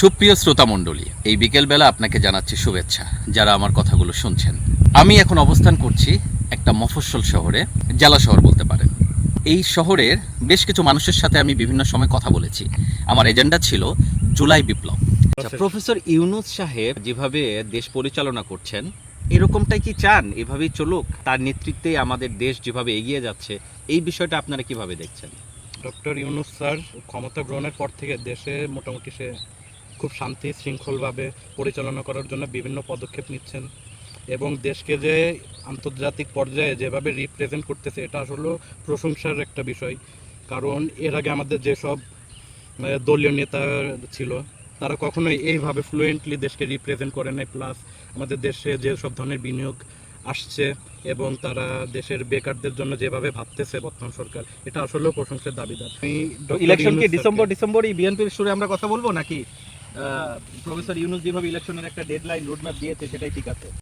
সুপ্রিয় শ্রোতা মণ্ডলী এই বিকেলবেলা আপনাকে জানাচ্ছি শুভেচ্ছা যারা আমার কথাগুলো শুনছেন। আমি এখন অবস্থান করছি একটা মফস্বল শহরে জেলা শহর বলতে পারেন। এই শহরের বেশ কিছু মানুষের সাথে আমি বিভিন্ন সময় কথা বলেছি। আমার এজেন্ডা ছিল জুলাই বিপ্লব। প্রফেসর ইউনুস সাহেব যেভাবে দেশ পরিচালনা করছেন এরকমটাই কি চান? এভাবেই চলুক? তার নেতৃত্বে আমাদের দেশ যেভাবে এগিয়ে যাচ্ছে এই বিষয়টা আপনারা কীভাবে দেখছেন? ডক্টর ইউনুস স্যার ক্ষমতা গ্রহণের পর থেকে দেশে মোটামুটি সে খুব শান্তি শৃঙ্খলভাবে পরিচালনা করার জন্য বিভিন্ন পদক্ষেপ নিচ্ছেন। এবং দেশকে যে আন্তর্জাতিক পর্যায়ে যেভাবে রিপ্রেজেন্ট করতেছে এটা আসলে প্রশংসার একটা বিষয়। কারণ এর আগে আমাদের যেসব দলীয় নেতা ছিল তারা কখনোই এইভাবে ফ্লুয়েন্টলি দেশকে রিপ্রেজেন্ট করে নাই। প্লাস আমাদের দেশে যে সব ধরনের বিনিয়োগ আসছে এবং তারা দেশের বেকারদের জন্য যেভাবে ভাবতেছে বর্তমান সরকার এটা আসলেও প্রশংসার দাবিদার। ইলেকশন কি ডিসেম্বর ডিসেম্বরই বিএনপির সুরে আমরা কথা বলব নাকি? প্রফেসর ইউনুস যেভাবে ইলেকশনের একটা ডেডলাইন রোডম্যাপ দিয়েছে সেটাই ঠিক আছে।